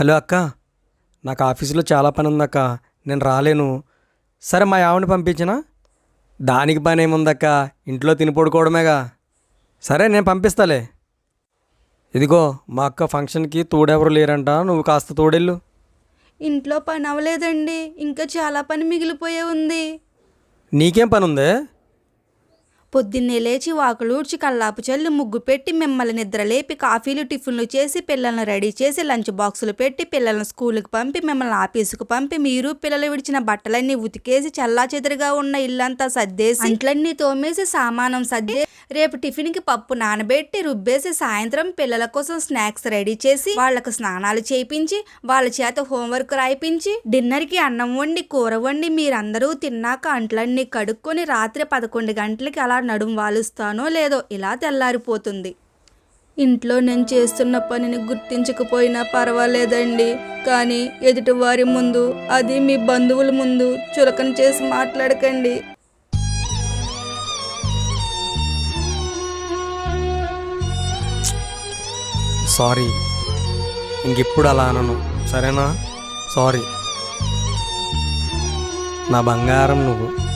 Hello అక్క నాకు ఆఫీసులో చాలా పని ఉందక్క నేను రాలేను. సరే మా ఆవిడని పంపించినా? దానికి పని ఏముందక్క ఇంట్లో తిని పడుకోవడమేగా? సరే నేను పంపిస్తాలే. ఇదిగో మా అక్క ఫంక్షన్కి తోడెవరు లేరంట నువ్వు కాస్త తోడెళ్ళు. ఇంట్లో పని అవ్వలేదండి ఇంకా చాలా పని మిగిలిపోయే ఉంది. నీకేం పని ఉందే పొద్దున్నే లేచి వాకులూడ్చి కల్లాపు చల్లి ముగ్గు పెట్టి మిమ్మల్ని నిద్రలేపి కాఫీలు టిఫిన్లు చేసి పిల్లల్ని రెడీ చేసి లంచ్ బాక్సులు పెట్టి పిల్లల్ని స్కూల్కి పంపి మిమ్మల్ని ఆఫీసుకు పంపి మీరు పిల్లలు విడిచిన బట్టలన్నీ ఉతికేసి చల్లా చెదురుగా ఉన్న ఇల్లంతా సర్దేసి అంట్లన్నీ తోమేసి సామానం సర్దే రేపు టిఫిన్కి పప్పు నానబెట్టి రుబ్బేసి సాయంత్రం పిల్లల కోసం స్నాక్స్ రెడీ చేసి వాళ్ళకు స్నానాలు చేయించి వాళ్ళ చేత హోంవర్క్ రాయిపించి డిన్నర్కి అన్నం వండి కూర వండి మీరందరూ తిన్నాక అంట్లన్నీ కడుక్కొని రాత్రి పదకొండు గంటలకి అలా నడుం వాలుస్తానో లేదో ఇలా తెల్లారిపోతుంది. ఇంట్లో నేను చేస్తున్న పనిని గుర్తించకపోయినా పర్వాలేదండి. కానీ ఎదుటివారి ముందు అది మీ బంధువుల ముందు చులకన చేసి మాట్లాడకండి. సారీ ఇంకెప్పుడు అలా అనను సరేనా? సారీ. నా బంగారం నువ్వు.